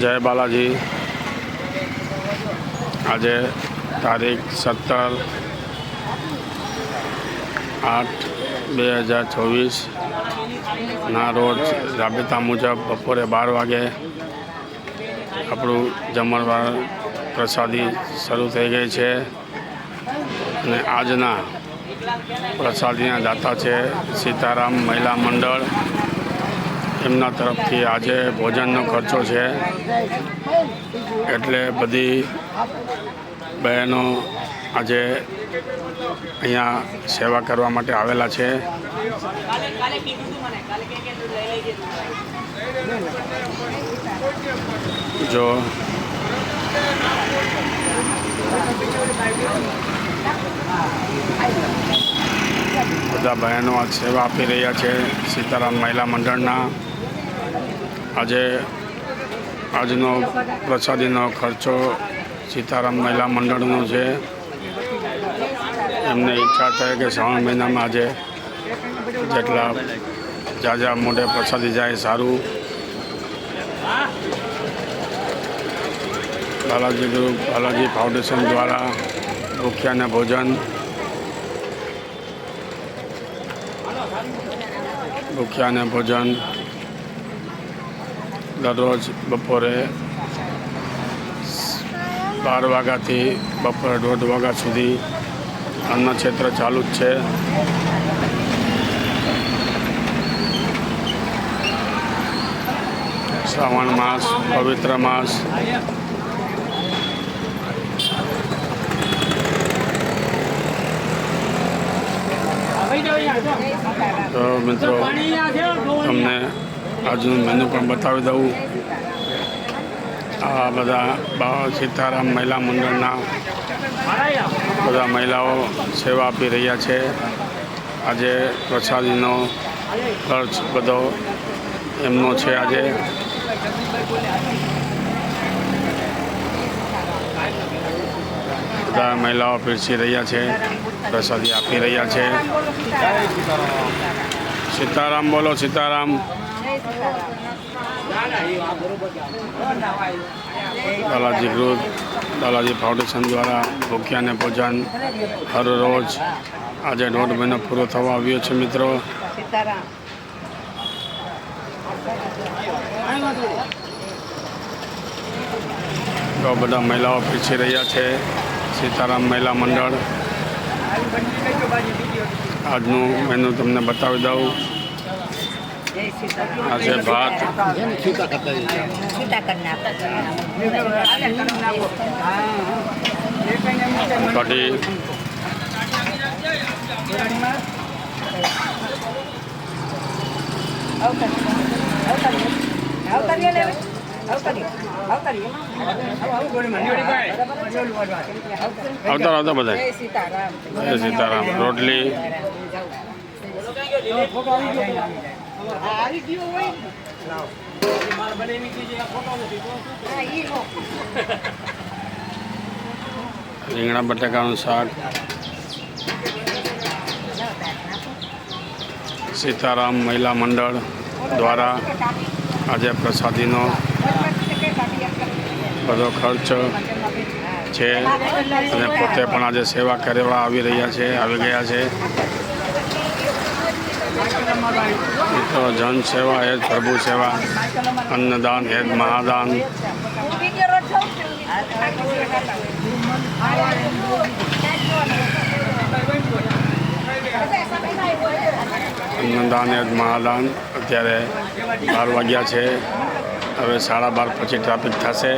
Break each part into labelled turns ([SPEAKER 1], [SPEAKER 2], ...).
[SPEAKER 1] જય બાલાજી. આજે તારીખ સત્તર આઠ બે હજાર ચોવીસ ના રોજ રાબેતા મુજબ બપોરે બાર વાગે આપણું જમણવાર પ્રસાદી શરૂ થઈ ગઈ છે. અને આજના પ્રસાદીના દાતા છે સીતારામ મહિલા મંડળ. એમના તરફથી આજે ભોજનનો ખર્ચો છે. એટલે બધી બહેનો આજે અહીંયા સેવા કરવા માટે આવેલા છે. જો બધા બહેનો આજ સેવા આપી રહ્યા છે. સીતારામ મહિલા મંડળના. આજે આજનો પ્રસાદીનો ખર્ચો સીતારામ મહિલા મંડળનો છે. એમને ઈચ્છા થાય કે શ્રાવણ મહિનામાં આજે જેટલા જાજા મોઢે પ્રસાદી જાય સારું. બાલાજી ગ્રુપ, બાલાજી ફાઉન્ડેશન દ્વારા ભૂખ્યાને ભોજન ભૂખ્યાને ભોજન દરરોજ બપોરે બાર વાગ્યાથી બપોરે દોઢ વાગ્યા સુધી ક્ષેત્ર ચાલુ જ છે. શ્રાવણ માસ, પવિત્ર માસ. તો મિત્રો, તમને આજનું મેનુ પણ બતાવી દઉં. આ બધા બાબા સીતારામ મહિલા મંડળના બધા મહિલાઓ સેવા આપી રહ્યા છે. આજે પ્રસાદીનો ખર્ચ બધો એમનો છે આજે. બધા મહિલાઓ પીરસી રહ્યા છે, પ્રસાદી આપી રહ્યા છે. સીતારામ બોલો, સીતારામ. બાલાજી ગ્રુપ બાલાજી ફાઉન્ડેશન દ્વારા ભૂખ્યાને ભોજન હર રોજ આજે દોઢ મહિનો પૂરો થવા આવ્યો છે મિત્રો. તો બધા મહિલાઓ પીછી રહ્યા છે. સીતારામ મહિલા મંડળ. આજનું મેનુ તમને બતાવી દઉં.
[SPEAKER 2] જય સીતારામ
[SPEAKER 1] આ છે ભાત. કઢી. આવતા આવતા બધા.
[SPEAKER 2] સીતારામ.
[SPEAKER 1] રોટલી. રીંગણા બટાકાનું શાક. સીતારામ મહિલા મંડળ દ્વારા આજે પ્રસાદીનો બધો ખર્ચ છે અને પોતે પણ આજે સેવા કરવા આવી રહ્યા છે, આવી ગયા છે. મિત્રો જન સેવા એ પ્રભુ સેવા. અન્નદાન એ મહાદાન. અન્નદાન એ મહાદાન. અત્યારે બાર વાગ્યા છે. હવે સાડા બાર પછી ટ્રાફિક થશે.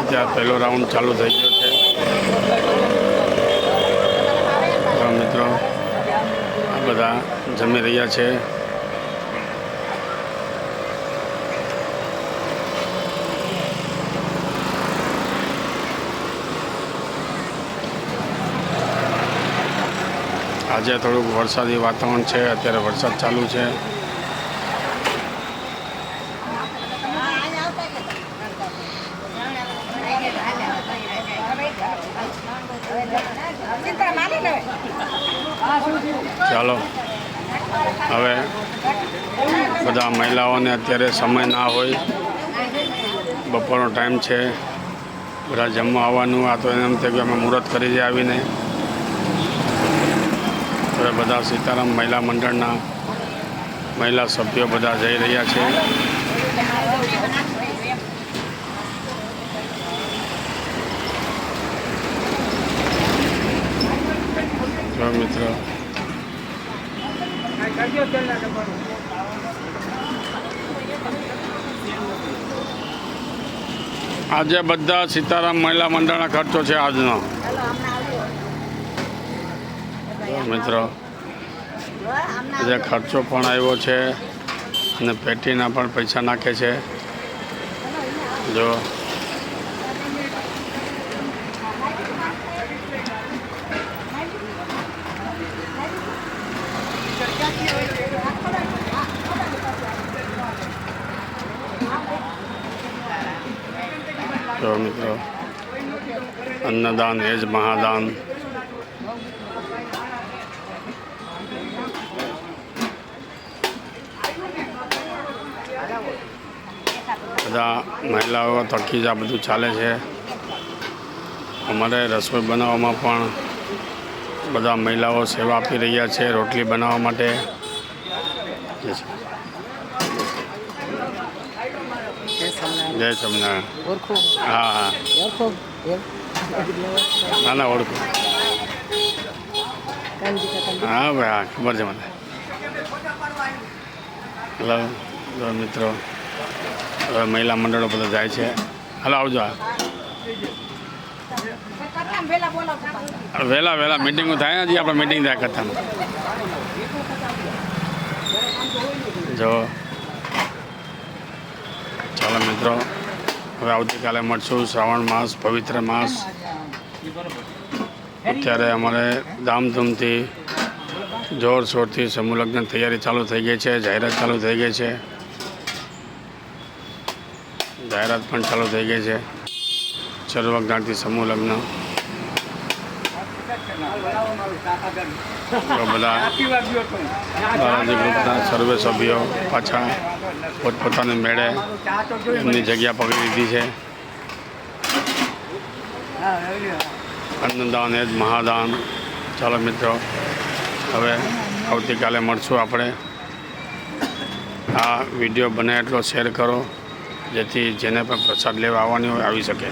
[SPEAKER 1] અત્યારે પહેલો રાઉન્ડ ચાલુ થઈ ગયો છે તો મિત્રો આ બધા જમી રહ્યા છે. આજે થોડુંક વરસાદી વાતાવરણ છે અત્યારે વરસાદ ચાલુ છે. ચાલો. હવે બધા મહિલાઓને અત્યારે સમય ના હોય. બપોરનો ટાઈમ છે. બધા જમવા આવવાનું, આ તો એમ થયું કે અમે મુહૂર્ત કરી દઈએ આવીને. હવે બધા સીતારામ મહિલા મંડળના મહિલા સભ્યો બધા જઈ રહ્યા છે. આજે બધા સીતારામ મહિલા મંડળના ખર્ચો છે આજનો. મિત્રો જે ખર્ચો પણ આવ્યો છે અને પેટીના પણ પૈસા નાખે છે. જો મિત્રો અન્નદાન એ જ મહાદાન. બધા મહિલાઓ થકી જ આ બધું ચાલે છે. અમારે રસોઈ બનાવવામાં પણ બધા મહિલાઓ સેવા આપી રહ્યા છે રોટલી બનાવવા માટે. જય સ્વામિનારાયણ. હા હા.
[SPEAKER 3] ઓળખો એમ
[SPEAKER 1] ના ના, ઓળખું. હા, ભાઈ, હા, ખબર છે મને. હલો મિત્રો. મહિલા મંડળો બધા જાય છે. હલો, આવજો. વહેલા વહેલા મિટિંગો થાય, હજી આપણે મિટિંગ થાય કથામાં. જો. ચાલો, મિત્રો. હવે આવતીકાલે મળશું શ્રાવણ માસ, પવિત્ર માસ. અત્યારે અમારે ધામધૂમથી જોરશોરથી સમૂહલગ્ન તૈયારી ચાલુ થઈ ગઈ છે, જાહેરાત ચાલુ થઈ ગઈ છે. જાહેરાત પણ ચાલુ થઈ ગઈ છે. સર્વજ્ઞાતિ સમૂહ લગ્ન. બધા ગ્રુપના સર્વે સભ્યો પાછા પોતપોતાને મેળે એમની જગ્યા પકડી લીધી છે. અન્નદાન એ જ મહાદાન. ચાલો મિત્રો, હવે આવતીકાલે મળશું આપણે. આ વીડિયો બને એટલો શેર કરો, જેથી જેને પણ પ્રસાદ લેવા આવવાની હોય, આવી શકે.